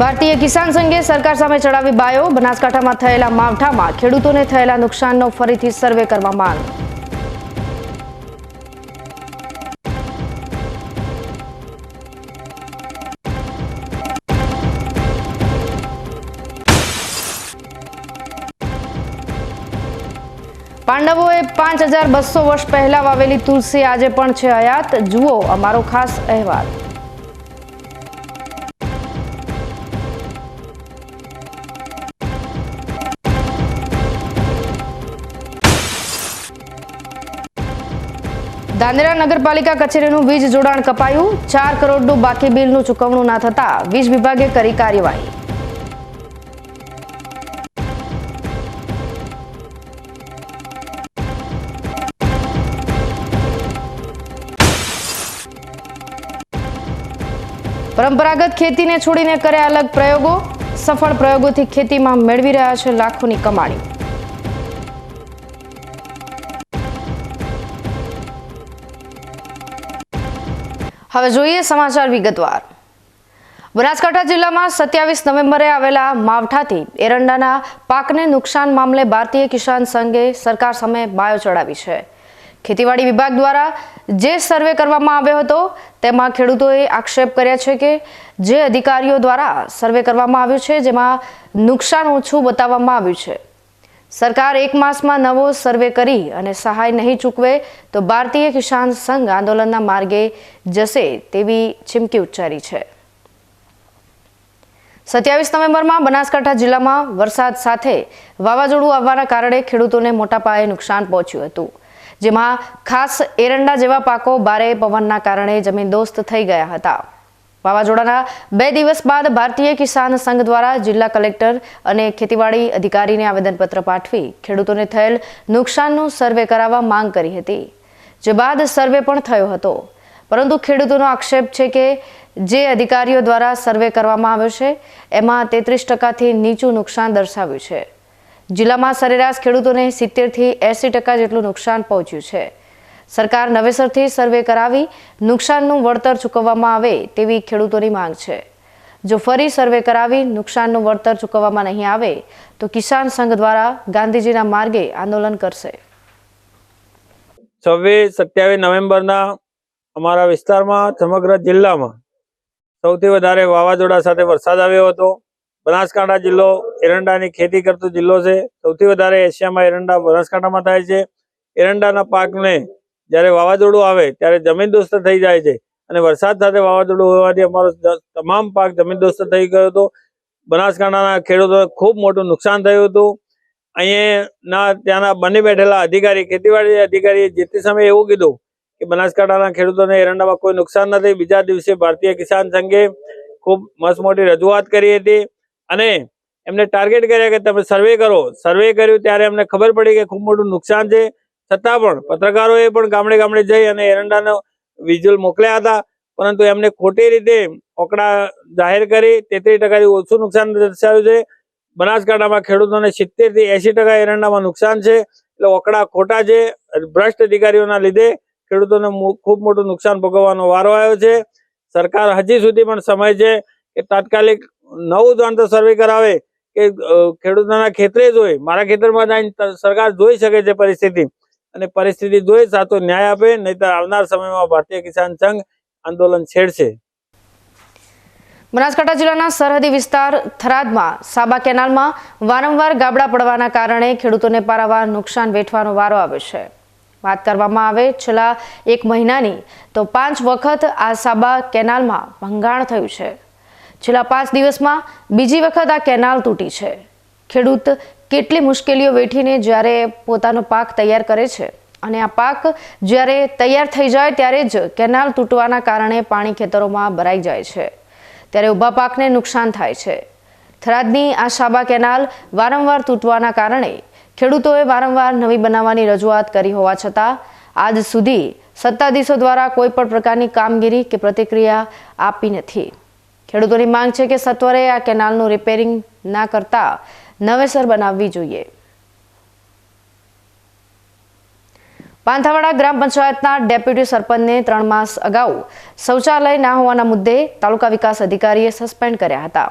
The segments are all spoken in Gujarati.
ભારતીય કિસાન સંઘે સરકાર સામે ચડાવી બાયો. બનાસકાંઠામાં થયેલા માવઠામાં ખેડૂતોને થયેલા નુકસાનનો ફરીથી સર્વે કરવા માંગ. પાંડવોએ પાંચ હજાર બસો વર્ષ પહેલા વાવેલી તુલસી આજે પણ છે હયાત. જુઓ અમારો ખાસ અહેવાલ. દાંદેરા નગરપાલિકા કચેરીનું વીજ જોડાણ કપાયું. ચાર કરોડનું બાકી બિલનું ચૂકવણું ના થતા વીજ વિભાગે કરી કાર્યવાહી. પરંપરાગત ખેતીને છોડીને કર્યા અલગ પ્રયોગો. સફળ પ્રયોગોથી ખેતીમાં મેળવી રહ્યા છે લાખોની કમાણી. હવે જોઈએ સમાચાર વિગતવાર. બનાસકાંઠા જિલ્લામાં સત્યાવીસ નવેમ્બરે આવેલા માવઠાથી એરંડાના પાકને નુકસાન મામલે ભારતીય કિસાન સંઘે સરકાર સામે બાયો ચડાવી છે. ખેતીવાડી વિભાગ દ્વારા જે સર્વે કરવામાં આવ્યો હતો, તેમાં ખેડૂતોએ આક્ષેપ કર્યા છે કે જે અધિકારીઓ દ્વારા સર્વે કરવામાં આવ્યું છે, જેમાં નુકસાન ઓછું બતાવવામાં આવ્યું છે. સરકાર એક માસમાં નવો સર્વે કરી અને સહાય નહીં ચૂકવે તો ભારતીય કિસાન સંઘ આંદોલનના માર્ગે જશે તેવી ચીમકી ઉચ્ચારી છે. સત્યાવીસ નવેમ્બરમાં બનાસકાંઠા જિલ્લામાં વરસાદ સાથે વાવાઝોડું આવવાના કારણે ખેડૂતોને મોટા પાયે નુકસાન પહોંચ્યું હતું. જેમાં ખાસ એરંડા જેવા પાકો ભારે પવનના કારણે જમીનદોસ્ત થઈ ગયા હતા. વાવાઝોડાના બે દિવસ બાદ ભારતીય કિસાન સંઘ દ્વારા જિલ્લા કલેક્ટર અને ખેતીવાડી અધિકારીને આવેદનપત્ર પાઠવી ખેડૂતોને થયેલ નુકસાનનું સર્વે કરાવવા માંગ કરી હતી, જે બાદ સર્વે પણ થયો હતો. પરંતુ ખેડૂતોનો આક્ષેપ છે કે જે અધિકારીઓ દ્વારા સર્વે કરવામાં આવ્યો છે, એમાં તેત્રીસ ટકાથી નીચું નુકસાન દર્શાવ્યું છે. જિલ્લામાં સરેરાશ ખેડૂતોને સિત્તેરથી એંસી ટકા જેટલું નુકસાન પહોંચ્યું છે. સરકાર નવેસરથી સર્વે કરાવી નુકસાનનું વળતર ચૂકવવામાં આવે તેવી ખેડૂતોની માંગ છે. જો ફરી સર્વે કરાવી નુકસાનનું વળતર ચૂકવવામાં નહીં આવે, તો કિસાન સંઘ દ્વારા ગાંધીજીના માર્ગે આંદોલન કરશે. છવ્વીસ સત્યાવીસ નવેમ્બરના અમારા વિસ્તારમાં સમગ્ર જિલ્લામાં સૌથી વધારે વાવાઝોડા સાથે વરસાદ આવ્યો હતો. બનાસકાંઠા જિલ્લો એરંડાની ખેતી કરતો જિલ્લો છે. સૌથી વધારે એશિયામાં એરંડા બનાસકાંઠામાં થાય છે. એરંડાના પાકને જ્યારે વાવાઝોડું આવે ત્યારે જમીન દોસ્ત થઈ જાય છે. અને વરસાદ સાથે વાવાઝોડું હોવાથી અમારો તમામ પાક જમીન દોસ્ત થઈ ગયો હતો. બનાસકાંઠાના ખેડૂતોને ખૂબ મોટું નુકસાન થયું હતું. અહીંયાના, ત્યાંના બની બેઠેલા અધિકારી, ખેતીવાડી અધિકારીએ જે તે સમયે એવું કીધું કે બનાસકાંઠાના ખેડૂતોને એરંડામાં કોઈ નુકસાન નથી. બીજા દિવસે ભારતીય કિસાન સંઘે ખૂબ મસ્ત મોટી રજૂઆત કરી હતી. અને એમને ટાર્ગેટ કર્યા કે તમે સર્વે કરો. સર્વે કર્યું ત્યારે અમને ખબર પડી કે ખૂબ મોટું નુકસાન છે. છતાં પણ પત્રકારોએ પણ ગામડે ગામડે જઈ અને એરંડાનો વિઝ્યુઅલ મોકલ્યા હતા. પરંતુ એમને ખોટી રીતે ઓકડા જાહેર કરી, તેત્રીસ ટકાથી ઓછું નુકસાન દર્શાવ્યું છે. બનાસકાંઠામાં ખેડૂતોને સિત્તેરથી એસી ટકા એરંડામાં નુકસાન છે. એટલે ઓકડા ખોટા છે. ભ્રષ્ટ અધિકારીઓના લીધે ખેડૂતોને ખૂબ મોટું નુકસાન ભોગવવાનો વારો આવ્યો છે. સરકાર હજી સુધી પણ સમય છે કે તાત્કાલિક નવું જાણતો સર્વે કરાવે કે ખેડૂતોના ખેતરે જોઈ મારા ખેતરમાં જઈને સરકાર જોઈ શકે છે પરિસ્થિતિ. અને પરિસ્થિતિ જોઈ સાતો ન્યાય આપે નહીં આવનાર સમયમાં ભારતીય કિસાન સંઘ આંદોલન છેડશે. બનાસકાંઠા જિલ્લાના સરહદી વિસ્તાર થરાદમાં સાબા કેનાલમાં વારંવાર ગાબડા પડવાના કારણે ખેડૂતોને પારાવાર નુકસાન વેઠવાનો વારો આવે છે. વાત કરવામાં આવે, છેલ્લા એક મહિનાની તો પાંચ વખત આ સાબા કેનાલમાં ભંગાણ થયું છે. છેલ્લા પાંચ દિવસમાં બીજી વખત આ કેનાલ તૂટી છે. ખેડૂત કેટલી મુશ્કેલીઓ વેઠીને જ્યારે પોતાનો પાક તૈયાર કરે છે? અને આ પાક જ્યારે તૈયાર થઈ જાય ત્યારે જ કેનાલ તૂટવાના કારણે પાણી ખેતરોમાં ભરાઈ જાય છે. ત્યારે ઊભા પાકને નુકસાન થાય છે. થરાદની આ સાબા કેનાલ વારંવાર તૂટવાના કારણે ખેડૂતોએ વારંવાર નવી બનાવવાની રજૂઆત કરી હોવા છતાં, આજ સુધી સત્તાધીશો દ્વારા કોઈ પણ પ્રકારની કામગીરી કે પ્રતિક્રિયા આપી નથી. ખેડૂતોની માંગ છે કે સત્વરે આ કેનાલનું રિપેરિંગ ના કરતા નવેસર બનાવવી જોઈએ. પાંથાવાડા ગ્રામ પંચાયતના ડેપ્યુટી સરપંચને ત્રણ માસ અગાઉ શૌચાલય ના હોવાના મુદ્દે તાલુકા વિકાસ અધિકારીએ સસ્પેન્ડ કર્યા હતા.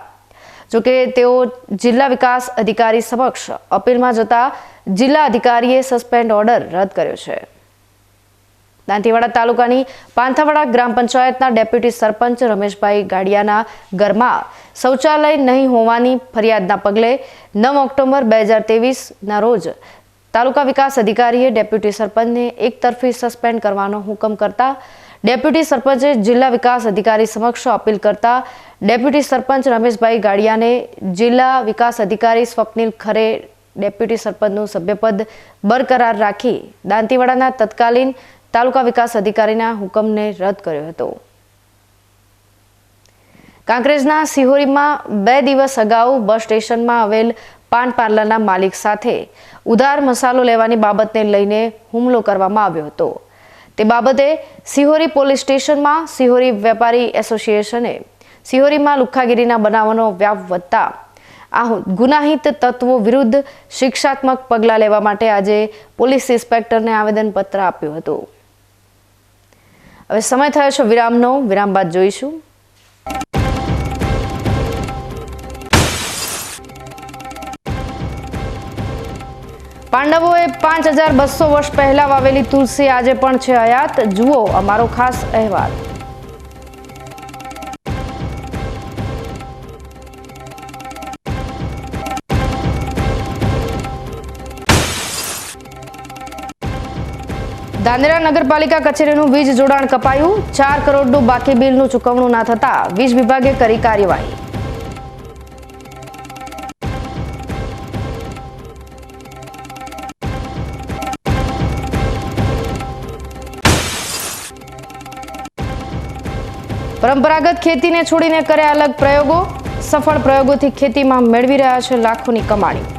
જોકે તેઓ જિલ્લા વિકાસ અધિકારી સમક્ષ અપીલમાં જતા જિલ્લા અધિકારીએ સસ્પેન્ડ ઓર્ડર રદ કર્યો છે. દાંતીવાડા તાલુકાની પાંથાવાડા ગ્રામ પંચાયતના ડેપ્યુટી સરપંચ રમેશભાઈ ગાડિયાના ઘરમાં શૌચાલય નહીં હોવાની ફરિયાદના પગલે નવ ઓક્ટોબર બે હજાર તેવીસના રોજ તાલુકા વિકાસ અધિકારીએ ડેપ્યુટી સરપંચને એકતરફી સસ્પેન્ડ કરવાનો હુકમ કરતા ડેપ્યુટી સરપંચે જિલ્લા વિકાસ અધિકારી સમક્ષ અપીલ કરતા ડેપ્યુટી સરપંચ રમેશભાઈ ગાડિયાને જિલ્લા વિકાસ અધિકારી સ્વપ્નિલ ખરે ડેપ્યુટી સરપંચનું સભ્યપદ બરકરાર રાખી દાંતીવાડાના તત્કાલીન તાલુકા વિકાસ અધિકારીના હુકમને રદ કર્યો હતો. કાંકરેજના સિહોરીમાં બે દિવસ અગાઉ બસ સ્ટેશનમાં આવેલ પાન પાર્લરના માલિક સાથે ઉધાર મસાલો લેવાની બાબતને લઈને હુમલો કરવામાં આવ્યો હતો. તે બાબતે સિહોરી પોલીસ સ્ટેશનમાં સિહોરી વેપારી એસોસિએશને સિહોરીમાં લુખ્ખાગીરીના બનાવનો વ્યાપ વધતા આ ગુનાહિત તત્વો વિરુદ્ધ શિક્ષાત્મક પગલાં લેવા માટે આજે પોલીસ ઇન્સ્પેક્ટરને આવેદનપત્ર આપ્યું હતું. હવે સમય થયો છે વિરામનો. વિરામ બાદ જોઈશું. પાંડવોએ પાંચ હજાર બસો વર્ષ પહેલા વાવેલી તુલસી આજે પણ છે હયાત જુઓ અમારો ખાસ અહેવાલ. દાંદેરા નગરપાલિકા કચેરીનું વીજ જોડાણ કપાયું. ચાર કરોડનું બાકી બિલનું ચૂકવણું ના થતા વીજ વિભાગે કરી કાર્યવાહી. પરંપરાગત ખેતીને છોડીને કર્યા અલગ પ્રયોગો. સફળ પ્રયોગોથી ખેતીમાં મેળવી રહ્યા છે લાખોની કમાણી.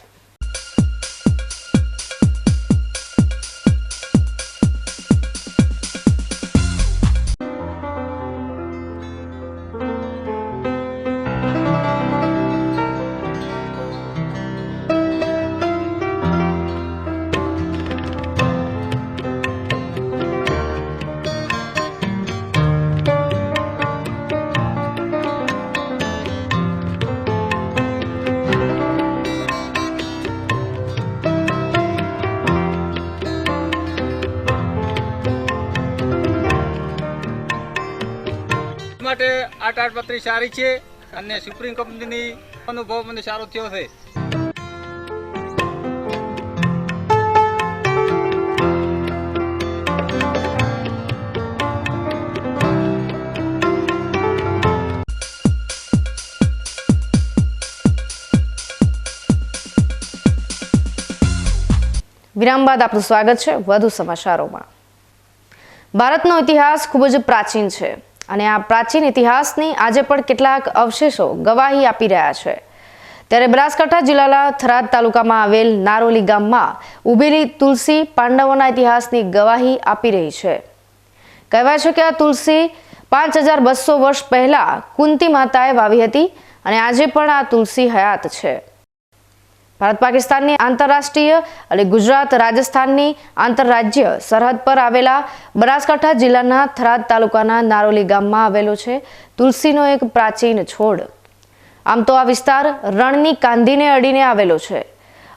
તાડપત્રી સારી છે અને સુપ્રીમ કંપનીની અનુભવ મને સારો થયો છે. વિરામ બાદ આપનું સ્વાગત છે વધુ સમાચારોમાં. ભારતનો ઇતિહાસ ખૂબ જ પ્રાચીન છે. અને આ પ્રાચીન ઇતિહાસની આજે પણ કેટલાક અવશેષો ગવાહી આપી રહ્યા છે. ત્યારે બનાસકાંઠા જિલ્લાના થરાદ તાલુકામાં આવેલ નારોલી ગામમાં ઉભેલી તુલસી પાંડવોના ઇતિહાસની ગવાહી આપી રહી છે. કહેવાય છે કે આ તુલસી પાંચ હજાર બસો વર્ષ પહેલા કુંતી માતાએ વાવી હતી અને આજે પણ આ તુલસી હયાત છે. ભારત પાકિસ્તાનની આંતરરાષ્ટ્રીય અને ગુજરાત રાજસ્થાનની આંતરરાજ્ય સરહદ પર આવેલા બનાસકાંઠા જિલ્લાના થરાદ તાલુકાના નારોલી ગામમાં આવેલો છે. તુલસીનો એક પ્રાચીન છોડ. આમ તો આ વિસ્તાર રણની કાંધીને અડીને આવેલો છે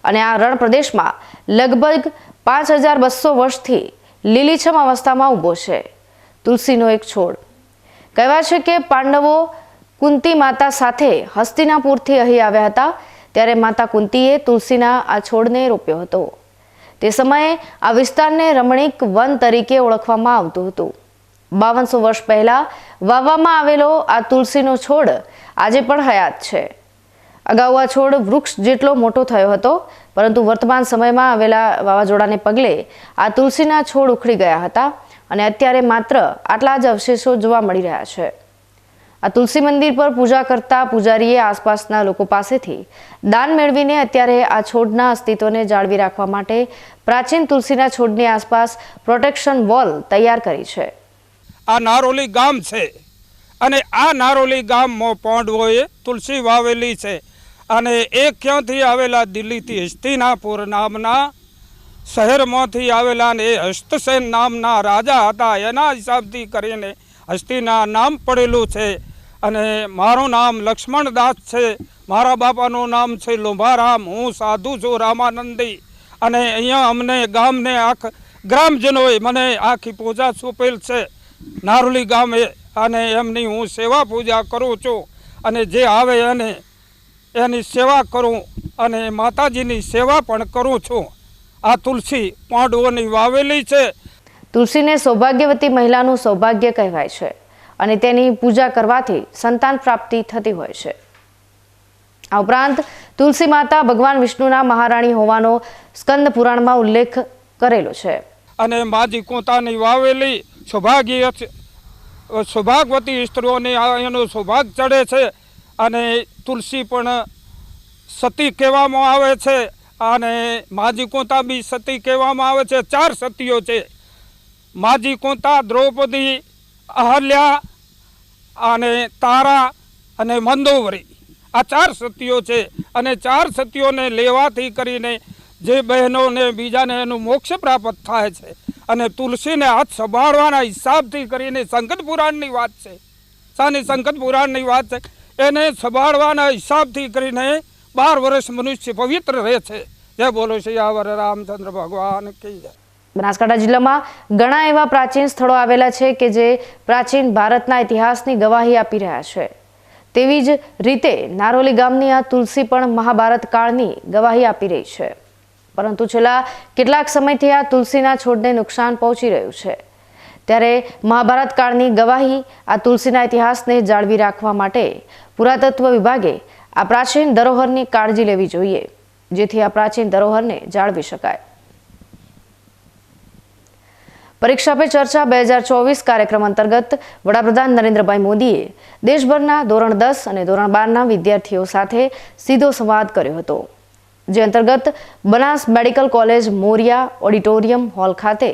અને આ રણ પ્રદેશમાં લગભગ પાંચ હજાર બસો વર્ષથી લીલીછમ અવસ્થામાં ઊભો છે. તુલસીનો એક છોડ. કહેવાય છે કે પાંડવો કુંતી માતા સાથે હસ્તિનાપુરથી અહીં આવ્યા હતા. ત્યારે માતા કુંતીએ તુલસીના આ છોડને રોપ્યો હતો. તે સમયે આ વિસ્તારને રમણીક વન તરીકે ઓળખવામાં આવતું હતું. બાવનસો વર્ષ પહેલાં વાવવામાં આવેલો આ તુલસીનો છોડ આજે પણ હયાત છે. અગાઉ આ છોડ વૃક્ષ જેટલો મોટો થયો હતો, પરંતુ વર્તમાન સમયમાં આવેલા વાવાઝોડાને પગલે આ તુલસીના છોડ ઉખડી ગયા હતા અને અત્યારે માત્ર આટલા જ અવશેષો જોવા મળી રહ્યા છે. આ તુલસી મંદિર પર પૂજા કરતા પૂજારીએ આસપાસના લોકો પાસેથી દાન મેળવીને અત્યારે આ છોડના અસ્તિત્વને જાળવી રાખવા માટે પ્રાચીન તુલસીના છોડની આસપાસ પ્રોટેક્શન વોલ તૈયાર કરી છે. આ નારોલી ગામ છે અને આ નારોલી ગામમાં પોંડવોએ તુલસી વાવેલી છે અને એ ક્યાંથી આવેલા દિલ્હીથી હસ્તિનાપુર નામના શહેરમાંથી આવેલા ને એ હસ્તસેન નામના રાજા હતા. એના હિસાબથી કરીને હસ્તિના નામ પડેલું છે. અને મારું નામ લક્ષ્મણદાસ છે. મારા બાપાનું નામ છે લોભારામ. હું સાધુ છું રામાનંદી. અને અહીંયા અમને ગામને આખ ગ્રામજનોએ મને આખી પૂજા સોંપેલ છે. નારોલી ગામે અને એમની હું સેવા પૂજા કરું છું. અને જે આવે એને એની સેવા કરું અને માતાજીની સેવા પણ કરું છું. આ તુલસી પાંડવોની વાવેલી છે. તુલસીને સૌભાગ્યવતી મહિલાનું સૌભાગ્ય કહેવાય છે. અને તેની પૂજા કરવાથી સંતાન પ્રાપ્તિ થતી હોય છે. આ ઉપરાંત તુલસી માતા ભગવાન વિષ્ણુના મહારાણી હોવાનો સ્કંદ પુરાણમાં ઉલ્લેખ કરેલો છે. અને માજી કોતાની વાવેલી સૌભાગ્ય સૌભાગવતી સ્ત્રીઓને એનો સૌભાગ ચડે છે અને તુલસી પણ સતી કહેવામાં આવે છે અને માજી કોતા બી સતી કહેવામાં આવે છે. ચાર સતીઓ છે. માજી કોતા દ્રૌપદી, અહલ્યા અને તારા અને મંદોવરી. આ ચાર સતીઓ છે અને ચાર સતીઓને લેવાથી કરીને જે બહેનોને બીજાને એનું મોક્ષ પ્રાપ્ત થાય છે અને તુલસીને હાથ સંભાળવાના હિસાબથી કરીને સંકટ પુરાણની વાત છે. સાની સંકટ પુરાણની વાત છે. એને સંભાળવાના હિસાબથી કરીને બાર વર્ષ મનુષ્ય પવિત્ર રહે છે. જય બોલો શ્રીયાવર રામચંદ્ર ભગવાન કી જય. બનાસકાંઠા જિલ્લામાં ઘણા એવા પ્રાચીન સ્થળો આવેલા છે કે જે પ્રાચીન ભારતના ઇતિહાસની ગવાહી આપી રહ્યા છે. તેવી જ રીતે નારોલી ગામની આ તુલસી પણ મહાભારત કાળની ગવાહી આપી રહી છે. પરંતુ છેલ્લા કેટલાક સમયથી આ તુલસીના છોડને નુકસાન પહોંચી રહ્યું છે. ત્યારે મહાભારત કાળની ગવાહી આ તુલસીના ઇતિહાસને જાળવી રાખવા માટે પુરાતત્વ વિભાગે આ પ્રાચીન ધરોહરની કાળજી લેવી જોઈએ, જેથી આ પ્રાચીન ધરોહરને જાળવી શકાય. પરીક્ષા પે ચર્ચા બે હજાર ચોવીસ કાર્યક્રમ અંતર્ગત વડાપ્રધાન નરેન્દ્રભાઈ મોદીએ દેશભરના ધોરણ દસ અને ધોરણ બારના વિદ્યાર્થીઓ સાથે સીધો સંવાદ કર્યો હતો, જે અંતર્ગત Banas medical college, Moriya auditorium hall ખાતે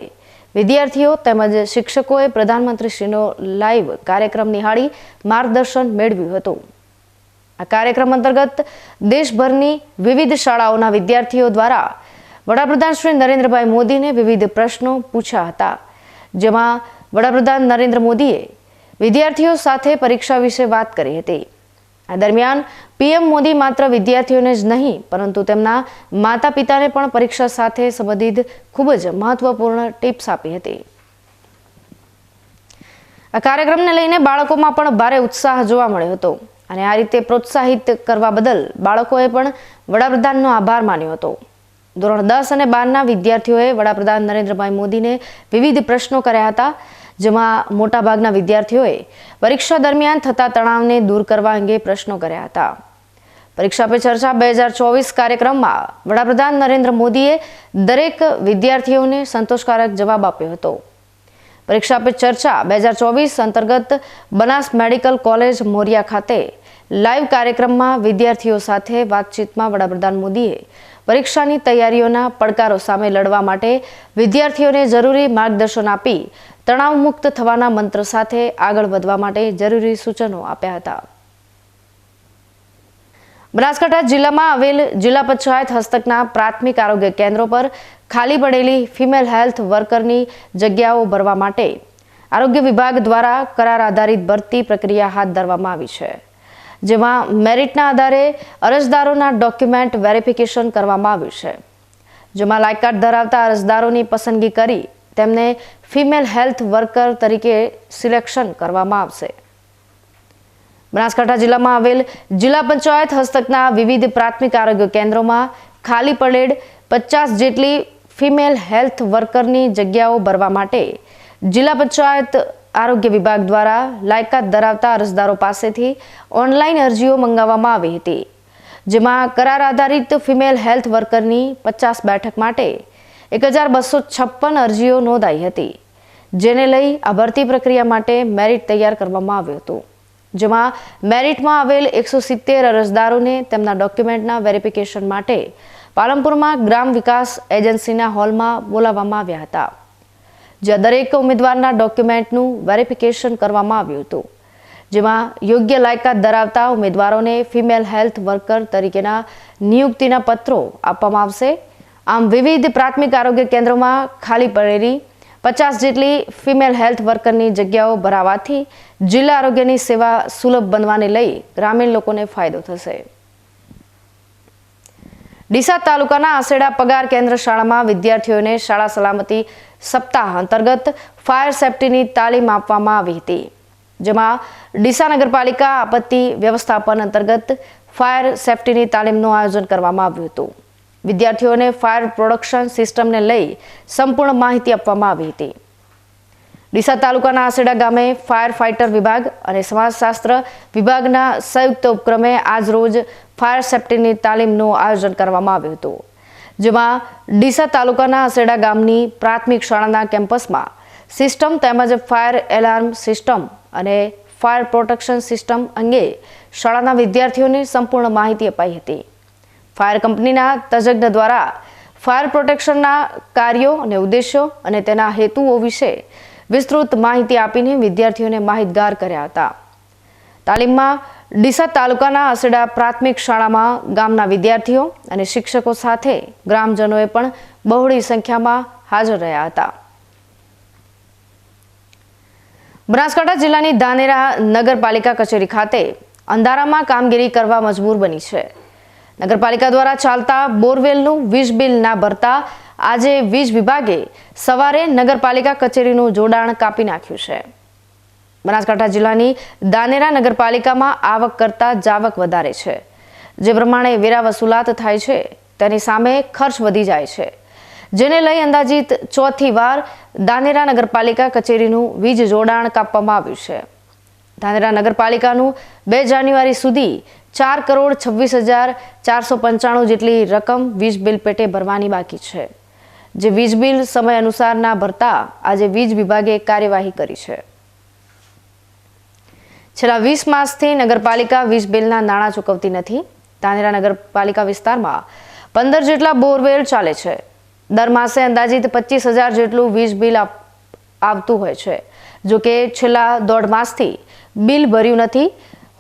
વિદ્યાર્થીઓ તેમજ શિક્ષકોએ પ્રધાનમંત્રીશ્રીનો લાઈવ કાર્યક્રમ નિહાળી માર્ગદર્શન મેળવ્યું હતું. આ કાર્યક્રમ અંતર્ગત દેશભરની વિવિધ શાળાઓના વિદ્યાર્થીઓ દ્વારા વડાપ્રધાન શ્રી નરેન્દ્રભાઈ મોદીને વિવિધ પ્રશ્નો પૂછ્યા હતા, જેમાં વડાપ્રધાન નરેન્દ્ર મોદીએ વિદ્યાર્થીઓ સાથે પરીક્ષા વિશે વાત કરી હતી. આ દરમિયાન પીએમ મોદી માત્ર વિદ્યાર્થીઓને જ નહીં, પરંતુ તેમના માતા પિતાને પણ પરીક્ષા સાથે સંબંધિત ખૂબ જ મહત્વપૂર્ણ ટિપ્સ આપી હતી. આ કાર્યક્રમને લઈને બાળકોમાં પણ ભારે ઉત્સાહ જોવા મળ્યો હતો અને આ રીતે પ્રોત્સાહિત કરવા બદલ બાળકોએ પણ વડાપ્રધાનનો આભાર માન્યો હતો. ધોરણ દસ અને બારના વિદ્યાર્થીઓએ વડાપ્રધાન નરેન્દ્રભાઈ મોદીને વિવિધ પ્રશ્નો કર્યા હતા, જેમાં મોટાભાગના વિદ્યાર્થીઓએ પરીક્ષા દરમિયાન થતા તણાવને દૂર કરવા અંગે પ્રશ્નો કર્યા હતા. પરીક્ષા પે ચર્ચા બે હજાર ચોવીસ કાર્યક્રમમાં વડાપ્રધાન નરેન્દ્ર મોદીએ દરેક વિદ્યાર્થીઓને સંતોષકારક જવાબ આપ્યો હતો. પરીક્ષા પે ચર્ચા બે હજાર ચોવીસ અંતર્ગત બનાસ મેડિકલ કોલેજ મોરિયા ખાતે લાઈવ કાર્યક્રમમાં વિદ્યાર્થીઓ સાથે વાતચીતમાં વડાપ્રધાન મોદીએ પરીક્ષાની તૈયારીઓના પડકારો સામે લડવા માટે વિદ્યાર્થીઓને જરૂરી માર્ગદર્શન આપી તણાવમુક્ત થવાના મંત્ર સાથે આગળ વધવા માટે જરૂરી સૂચનો આપ્યા હતા. બનાસકાંઠા જિલ્લામાં આવેલ જિલ્લા પંચાયત હસ્તકના પ્રાથમિક આરોગ્ય કેન્દ્રો પર ખાલી પડેલી ફિમેલ હેલ્થ વર્કરની જગ્યાઓ ભરવા માટે આરોગ્ય વિભાગ દ્વારા કરાર આધારિત ભરતી પ્રક્રિયા હાથ ધરવામાં આવી છે. જેમાં મેરિટના આધારે અરજદારોના ડોક્યુમેન્ટ વેરિફિકેશન કરવામાં આવ્યું છે. જેમાં લાયકાત ધરાવતા અરજદારોની પસંદગી કરી તેમને ફિમેલ હેલ્થ વર્કર તરીકે સિલેક્શન કરવામાં આવશે. બનાસકાંઠા જિલ્લામાં આવેલ જિલ્લા પંચાયત હસ્તકના વિવિધ પ્રાથમિક આરોગ્ય કેન્દ્રોમાં ખાલી પડેલ પચાસ જેટલી ફિમેલ હેલ્થ વર્કરની જગ્યાઓ ભરવા માટે જિલ્લા પંચાયત આરોગ્ય વિભાગ દ્વારા લાયકાત ધરાવતા અરજદારો પાસેથી ઓનલાઈન અરજીઓ મંગાવવામાં આવી હતી, જેમાં કરાર આધારિત ફિમેલ હેલ્થ વર્કરની પચાસ બેઠક માટે એક હજાર બસો છપ્પન અરજીઓ નોંધાઈ હતી, જેને લઈ આ ભરતી પ્રક્રિયા માટે મેરિટ તૈયાર કરવામાં આવ્યું હતું, જેમાં મેરિટમાં આવેલ એકસો સિત્તેર અરજદારોને તેમના ડોક્યુમેન્ટના વેરિફિકેશન માટે પાલનપુરમાં ગ્રામ વિકાસ એજન્સીના હોલમાં બોલાવવામાં આવ્યા હતા. જ્યાં દરેક ઉમેદવારના ડોક્યુમેન્ટનું વેરિફિકેશન કરવામાં આવ્યું હતું. જેમાં યોગ્ય લાયકાત ધરાવતા ઉમેદવારોને ફિમેલ હેલ્થ વર્કર તરીકેના નિયુક્તિના પત્રો આપવામાં આવશે. આમ વિવિધ પ્રાથમિક આરોગ્ય કેન્દ્રોમાં ખાલી પડેલી પચાસ જેટલી ફિમેલ હેલ્થ વર્કરની જગ્યાઓ ભરાવાથી જિલ્લા આરોગ્યની સેવા સુલભ બનવાને લઈ ગ્રામીણ લોકોને ફાયદો થશે. ડીસા તાલુકાના આસેડા પગાર કેન્દ્ર શાળામાં વિદ્યાર્થીઓને શાળા સલામતી સપ્તાહ અંતર્ગત ફાયર સેફટીની તાલીમ આપવામાં આવી હતી, જેમાં ડીસા નગરપાલિકા આપત્તિ વ્યવસ્થાપન અંતર્ગત ફાયર સેફટીની તાલીમનું આયોજન કરવામાં આવ્યું હતું. વિદ્યાર્થીઓને ફાયર પ્રોડક્શન સિસ્ટમને લઈ સંપૂર્ણ માહિતી આપવામાં આવી હતી. ડીસા તાલુકાના આસેડા ગામે ફાયર ફાઇટર વિભાગ અને સમાજશાસ્ત્ર વિભાગના સંયુક્ત ઉપક્રમે આજરોજ ફાયર સેફટીની તાલીમનું આયોજન કરવામાં આવ્યું હતું. જેમાં ડીસા તાલુકાના અસેડા ગામની પ્રાથમિક શાળાના કેમ્પસમાં સિસ્ટમ તેમજ ફાયર એલાર્મ સિસ્ટમ અને ફાયર પ્રોટેક્શન સિસ્ટમ અંગે શાળાના વિદ્યાર્થીઓને સંપૂર્ણ માહિતી અપાઈ હતી. ફાયર કંપનીના તજજ્ઞ દ્વારા ફાયર પ્રોટેક્શનના કાર્યો અને ઉદ્દેશ્યો અને તેના હેતુઓ વિશે વિસ્તૃત માહિતી આપીને વિદ્યાર્થીઓને માહિતગાર કર્યા હતા. તાલીમમાં ડીસા તાલુકાના અસેડા પ્રાથમિક શાળામાં ગામના વિદ્યાર્થીઓ અને શિક્ષકો સાથે ગ્રામજનોએ પણ બહોળી સંખ્યામાં હાજર રહ્યા હતા. બનાસકાંઠા જિલ્લાની ધાનેરા નગરપાલિકા કચેરી ખાતે અંધારામાં કામગીરી કરવા મજબૂર બની છે. નગરપાલિકા દ્વારા ચાલતા બોરવેલનું વીજ બિલ ના ભરતા આજે વીજ વિભાગે સવારે નગરપાલિકા કચેરીનું જોડાણ કાપી નાખ્યું છે. બનાસકાંઠા જિલ્લાની દાનેરા નગરપાલિકામાં આવક કરતા જાવક વધારે છે. જે પ્રમાણે વેરા વસૂલાત થાય છે, તેની સામે ખર્ચ વધી જાય છે. જેને લઈ અંદાજિત ચોથી વાર દાનેરા નગરપાલિકા કચેરીનું વીજ જોડાણ કાપવામાં આવ્યું છે. ધાનેરા નગરપાલિકાનું બે જાન્યુઆરી સુધી ચાર કરોડ છવ્વીસ હજાર ચારસો પંચાણું જેટલી રકમ વીજ બિલ પેટે ભરવાની બાકી છે. જે વીજ બિલ સમય અનુસાર ના ભરતા આજે વીજ વિભાગે કાર્યવાહી કરી છે. છેલ્લા વીસ માસથી નગરપાલિકા વીજ બિલના નાણાં ચૂકવતી નથી. ધાનેરા નગરપાલિકા વિસ્તારમાં પંદર જેટલા બોરવેલ ચાલે છે. દર માસે અંદાજિત પચીસ હજાર જેટલું વીજ બિલ આવતું હોય છે. જો કે છેલ્લા દોઢ માસથી બિલ ભર્યું નથી.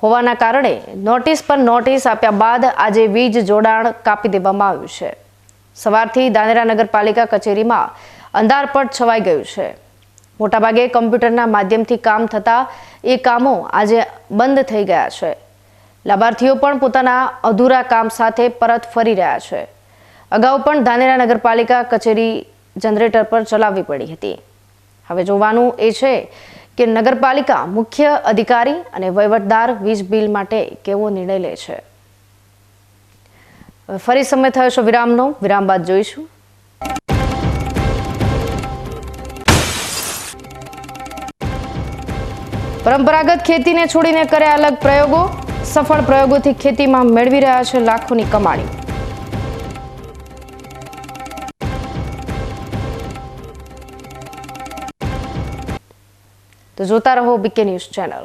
હોવાના કારણે નોટિસ પર નોટિસ આપ્યા બાદ આજે વીજ જોડાણ કાપી દેવામાં આવ્યું છે. સવારથી દાનેરા નગરપાલિકા કચેરીમાં અંધારપટ છવાઈ ગયું છે. મોટાભાગે કમ્પ્યુટરના માધ્યમથી કામ થતા એ કામો આજે બંધ થઈ ગયા છે. લાભાર્થીઓ પણ પોતાના અધૂરા કામ સાથે પરત ફરી રહ્યા છે. અગાઉ પણ ધાનેરા નગરપાલિકા કચેરી જનરેટર પર ચલાવવી પડી હતી. હવે જોવાનું એ છે કે નગરપાલિકા મુખ્ય અધિકારી અને વહીવટદાર વીજ બિલ માટે કેવો નિર્ણય લે છે. ફરી સમય થયો છે વિરામનો. વિરામ બાદ જોઈશું. પરંપરાગત ખેતીને છોડીને કર્યા અલગ પ્રયોગો, સફળ પ્રયોગોથી ખેતીમાં મેળવી રહ્યા છે લાખોની કમાણી. તો જોતા રહો બીકે ન્યૂઝ ચેનલ.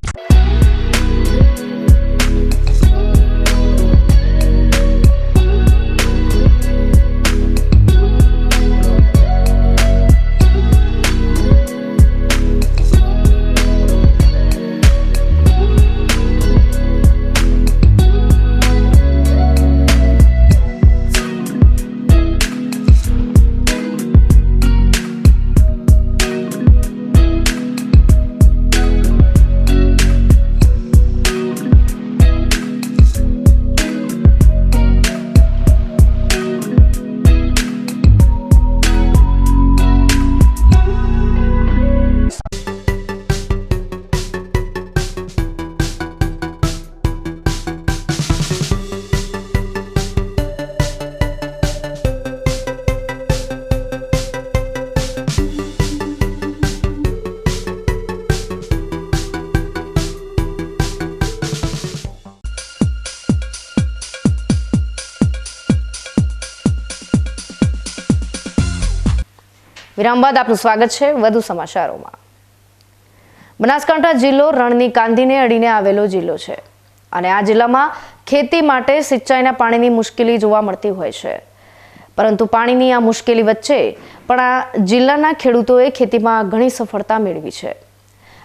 વિરામ બાદ આપનું સ્વાગત છે વધુ સમાચારોમાં. બનાસકાંઠા જિલ્લો રણની કાંધીને અડીને આવેલો જિલ્લો છે અને આ જિલ્લામાં ખેતી માટે સિંચાઈના પાણીની મુશ્કેલી જોવા મળતી હોય છે. પરંતુ પાણીની આ મુશ્કેલી વચ્ચે પણ આ જિલ્લાના ખેડૂતોએ ખેતીમાં ઘણી સફળતા મેળવી છે.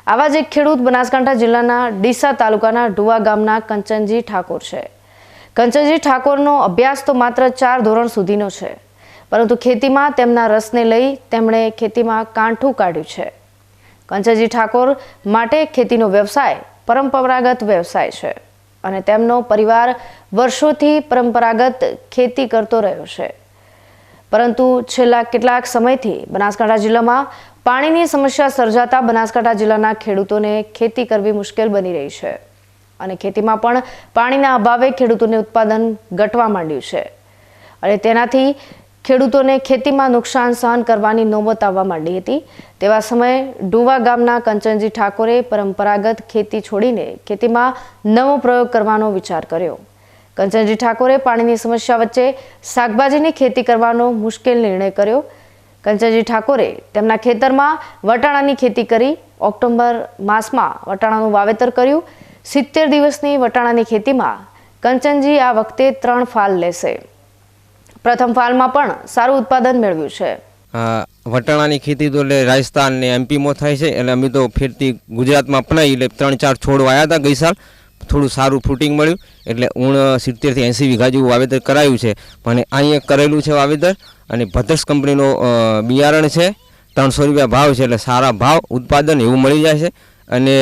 આવા જ એક ખેડૂત બનાસકાંઠા જિલ્લાના ડીસા તાલુકાના ઢુવા ગામના કંચનજી ઠાકોર છે. કંચનજી ઠાકોરનો અભ્યાસ તો માત્ર ચાર ધોરણ સુધીનો છે. પરંતુ ખેતીમાં તેમના રસને લઈ તેમણે ખેતીમાં કાંઠું કાઢ્યું છે. કંચજી ઠાકોર માટે ખેતીનો વ્યવસાય પરંપરાગત વ્યવસાય છે અને તેમનો પરિવાર વર્ષોથી પરંપરાગત ખેતી કરતો રહ્યો છે. પરંતુ છેલ્લા કેટલાક સમયથી બનાસકાંઠા જિલ્લામાં પાણીની સમસ્યા સર્જાતા બનાસકાંઠા જિલ્લાના ખેડૂતોને ખેતી કરવી મુશ્કેલ બની રહી છે અને ખેતીમાં પણ પાણીના અભાવે ખેડૂતોને ઉત્પાદન ઘટવા માંડ્યું છે. અને તેનાથી ખેડૂતોને ખેતીમાં નુકસાન સહન કરવાની નોબત આવવા માંડી હતી. તેવા સમયે ડુવા ગામના કંચનજી ઠાકોરે પરંપરાગત ખેતી છોડીને ખેતીમાં નવો પ્રયોગ કરવાનો વિચાર કર્યો. કંચનજી ઠાકોરે પાણીની સમસ્યા વચ્ચે શાકભાજીની ખેતી કરવાનો મુશ્કેલ નિર્ણય કર્યો. કંચનજી ઠાકોરે તેમના ખેતરમાં વટાણાની ખેતી કરી ઓક્ટોબર માસમાં વટાણાનું વાવેતર કર્યું. સિત્તેર દિવસની વટાણાની ખેતીમાં કંચનજી આ વખતે ત્રણ ફાલ લેશે. પ્રથમ ફાલમાં પણ સારું ઉત્પાદન મેળવ્યું છે. વટાણાની ખેતી તો એટલે રાજસ્થાન ને એમપીમાં થાય છે, એટલે અમે તો ફેરથી ગુજરાતમાં અપનાવી એટલે ત્રણ ચાર છોડ વાયા હતા ગઈ સાલ, થોડું સારું ફ્રૂટિંગ મળ્યું, એટલે ઊણ સિત્તેરથી એંસી વીઘા જેવું વાવેતર કરાયું છે. પણ અહીંયા કરેલું છે વાવેતર, અને ભદ્રસ કંપનીનો બિયારણ છે, ત્રણસો રૂપિયા ભાવ છે, એટલે સારા ભાવ, ઉત્પાદન એવું મળી જાય છે, અને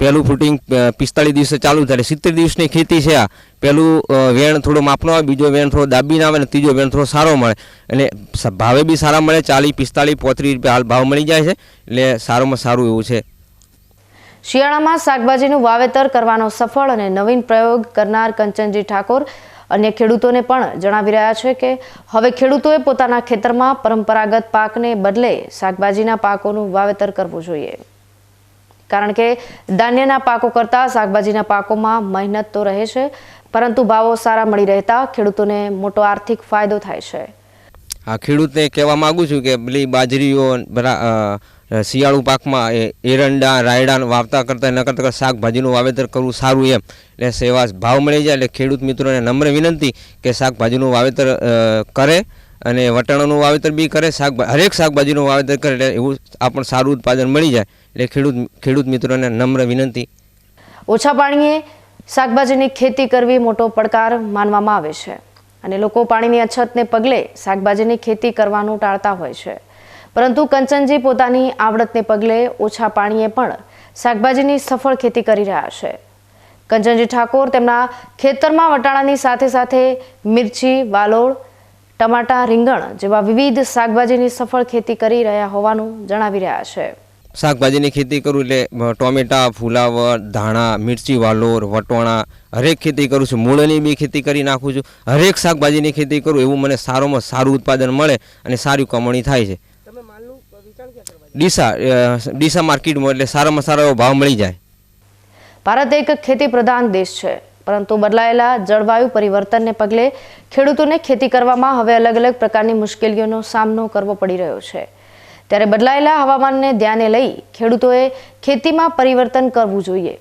પહેલું ફૂટિંગ પિસ્તાળીસ દિવસે ચાલુ થાય. એટલે સિત્તેર દિવસની ખેતી છે આ. પહેલું વેણ થોડો માપનો આવે, બીજો વેણ થોડો દાબીને આવે અને ત્રીજો વેણ થોડો સારો મળે. અને ભાવે બી સારા મળે, ચાલીસ, પિસ્તાળીસ, પોત્રીસ રૂપિયા ભાવ મળી જાય છે. એટલે સારામાં સારું એવું છે. શિયાળામાં શાકભાજીનું વાવેતર કરવાનો સફળ અને નવીન પ્રયોગ કરનાર કંચનજી ઠાકોર અન્ય ખેડૂતોને પણ જણાવી રહ્યા છે કે હવે ખેડૂતોએ પોતાના ખેતરમાં પરંપરાગત પાકને બદલે શાકભાજીના પાકોનું વાવેતર કરવું જોઈએ. કારણ કે ધાન્યના પાકો કરતાં શાકભાજીના પાકોમાં મહેનત તો રહે છે, પરંતુ ભાવો સારા મળી રહેતા ખેડૂતોને મોટો આર્થિક ફાયદો થાય છે. આ ખેડૂતને કહેવા માગું છું કે પેલી બાજરીઓ શિયાળુ પાકમાં એ એરંડા, રાયડા વાવતા કરતાં એના કરતાં શાકભાજીનું વાવેતર કરવું સારું એમ. એટલે સેવા ભાવ મળી જાય એટલે ખેડૂત મિત્રોને નમ્ર વિનંતી કે શાકભાજીનું વાવેતર કરે અને વટાણાનું વાવેતર બી કરે શાક હરેક શાકભાજીનું વાવેતર કરે એટલે એવું આપણને સારું ઉત્પાદન મળી જાય. એટલે ખેડૂત ખેડૂત મિત્રોને નમ્ર વિનંતી. ઓછા પાણીએ શાકભાજીની ખેતી કરવી મોટો પડકાર માનવામાં આવે છે. અને લોકો પાણીની અછતને પગલે શાકભાજીની ખેતી કરવાનું ટાળતા હોય છે. પરંતુ કંચનજી પોતાની આવડતને પગલે ઓછા પાણીએ પણ શાકભાજીની સફળ ખેતી કરી રહ્યા છે. કંચનજી ઠાકોર તેમના ખેતરમાં વટાણાની સાથે સાથે મિરચી, વાલોળ, ટમાટા, રીંગણ જેવા વિવિધ શાકભાજીની સફળ ખેતી કરી રહ્યા હોવાનું જણાવી રહ્યા છે. શાકભાજીની ખેતી કરું એટલે ટોમેટા ફુલાવર ધાણા મિરચી વાલોર વટોણા હરેક ખેતી કરું છું. મૂળની બી ખેતી કરી નાખું છું. હરેક શાકભાજીની ખેતી કરું એવું મને સારોમાં સારું ઉત્પાદન મળે અને સારી કમાણી થાય છે. ડીસા ડીસા માર્કેટમાં એટલે સારામાં સારો એવો ભાવ મળી જાય. ભારત એક ખેતી પ્રધાન દેશ છે પરંતુ બદલાયેલા જળવાયુ પરિવર્તનને પગલે ખેડૂતોને ખેતી કરવામાં હવે અલગ અલગ પ્રકારની મુશ્કેલીઓનો સામનો કરવો પડી રહ્યો છે. ત્યારે બદલાયેલા હવામાનને ધ્યાને લઈ ખેડૂતોએ ખેતીમાં પરિવર્તન કરવું જોઈએ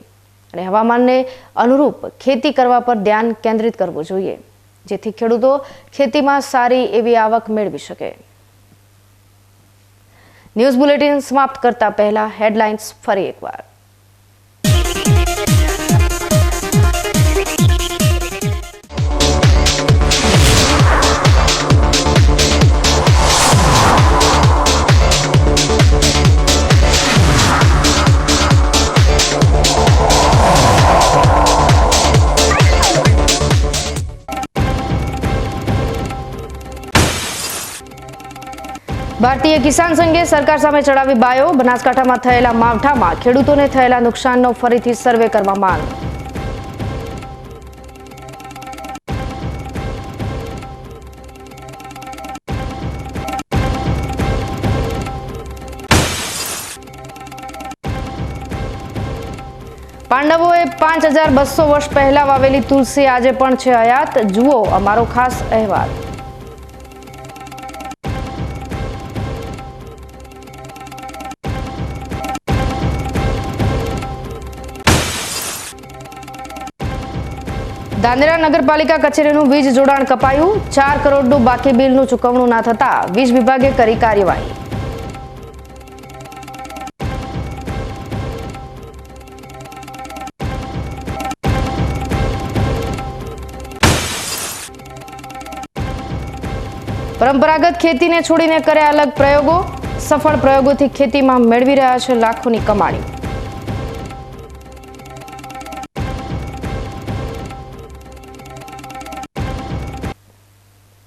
અને હવામાનને અનુરૂપ ખેતી કરવા પર ધ્યાન કેન્દ્રિત કરવું જોઈએ, જેથી ખેડૂતો ખેતીમાં સારી એવી આવક મેળવી શકે. ન્યૂઝ બુલેટિન સમાપ્ત કરતા પહેલા હેડલાઇન્સ ફરી એકવાર. ભારતીય કિસાન સંઘે સરકાર સામે ચડાવી બાયો. બનાસકાંઠામાં થયેલા માવઠામાં ખેડૂતોને થયેલા નુકસાનનો ફરીથી સર્વે કરવા માંગ પાંડવોએ પાંચ હજાર બસો વર્ષ પહેલા વાવેલી તુલસી આજે પણ છે હયાત જુઓ અમારો ખાસ અહેવાલ. દાંદેરા નગરપાલિકા કચેરીનું વીજ જોડાણ કપાયું. ચાર કરોડનું બાકી બિલનું ચૂકવણું ના થતા વીજ વિભાગે કરી કાર્યવાહી. પરંપરાગત ખેતીને છોડીને કર્યા અલગ પ્રયોગો. સફળ પ્રયોગોથી ખેતીમાં મેળવી રહ્યા છે લાખોની કમાણી.